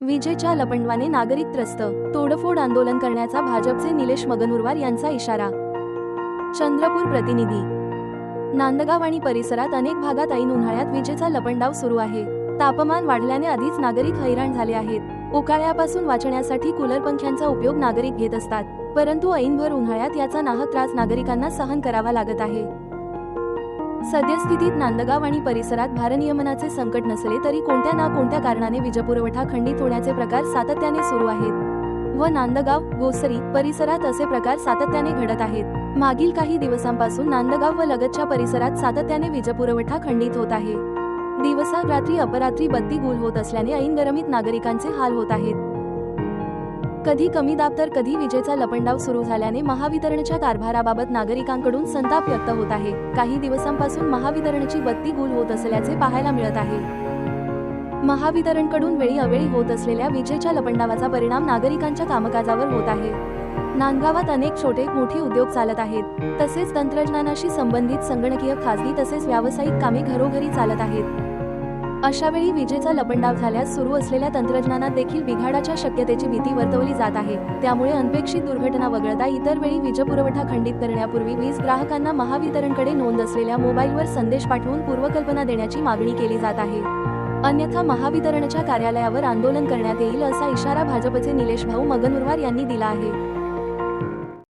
विजेच्या लपंडवाने नागरिक त्रस्त तोडफोड आंदोलन करण्याचा भाजपचे निलेश मगनुरवार यांचा इशारा. चंद्रपूर प्रतिनिधी. नांदगाव आणि परिसरात अनेक भागात ऐन उन्हाळ्यात विजेचा लपंडाव सुरू आहे. तापमान वाढल्याने आधीच नागरिक हैराण झाले आहेत. उकाळ्यापासून वाचण्यासाठी कूलर पंख्यांचा उपयोग नागरिक घेत असतात. परंतु ऐनभर उन्हाळ्यात याचा नाहक त्रास नागरिकांना सहन करावा लागत आहे. सद्यस्थितीत नांदगाव आणि परिसरात भारनियमनाचे संकट नसले तरी कोणत्या ना कोणत्या कारणाने वीजपुरवठा खंडित होण्याचे प्रकार सातत्याने सुरू आहेत. व नांदगाव गोसरी परिसरात असे प्रकार सातत्याने घडत आहेत. मागील काही दिवसांपासून नांदगाव व लगतच्या परिसरात सातत्याने वीजपुरवठा खंडित होत आहे. दिवसा रात्री अपरात्री बत्ती गुल होत असल्याने ऐन गरमीत नागरिकांचे हाल होत आहेत. कधी कमी दाब तर कधी विजेचा लपंडाव सुरू झाल्याने महावितरणच्या कारभाराबाबत नागरिकांकडून संताप व्यक्त होत आहे. काही दिवसांपासून महावितरणची बत्ती गुल होत असल्याचे पाहायला मिळत आहे. महावितरणकडून वेळी अवेळी होत असलेल्या विजेच्या लपंडावाचा परिणाम नागरिकांच्या कामकाजावर होत आहे. नांदगावात अनेक छोटे मोठे उद्योग चालत आहेत. तसेच तंत्रज्ञानाशी संबंधित संगणकीय खाजगी तसेच व्यावसायिक कामे घरोघरी चालत आहेत. अशा वेळी विजेचा लपंडाव झाल्यास सुरू असलेल्या तंत्रज्ञानात देखील बिघाडाच्या शक्यतेची भीती वर्तवली जात आहे. त्यामुळे अनपेक्षित दुर्घटना वगळता इतर वेळी वीजपुरवठा खंडित करण्यापूर्वी वीज ग्राहकांना महावितरणकडे नोंद असलेल्या मोबाईलवर संदेश पाठवून पूर्वकल्पना देण्याची मागणी केली जात आहे. अन्यथा महावितरणच्या कार्यालयावर आंदोलन करण्यात येईल असा इशारा भाजपचे निलेश भाऊ मगनुरवार यांनी दिला आहे.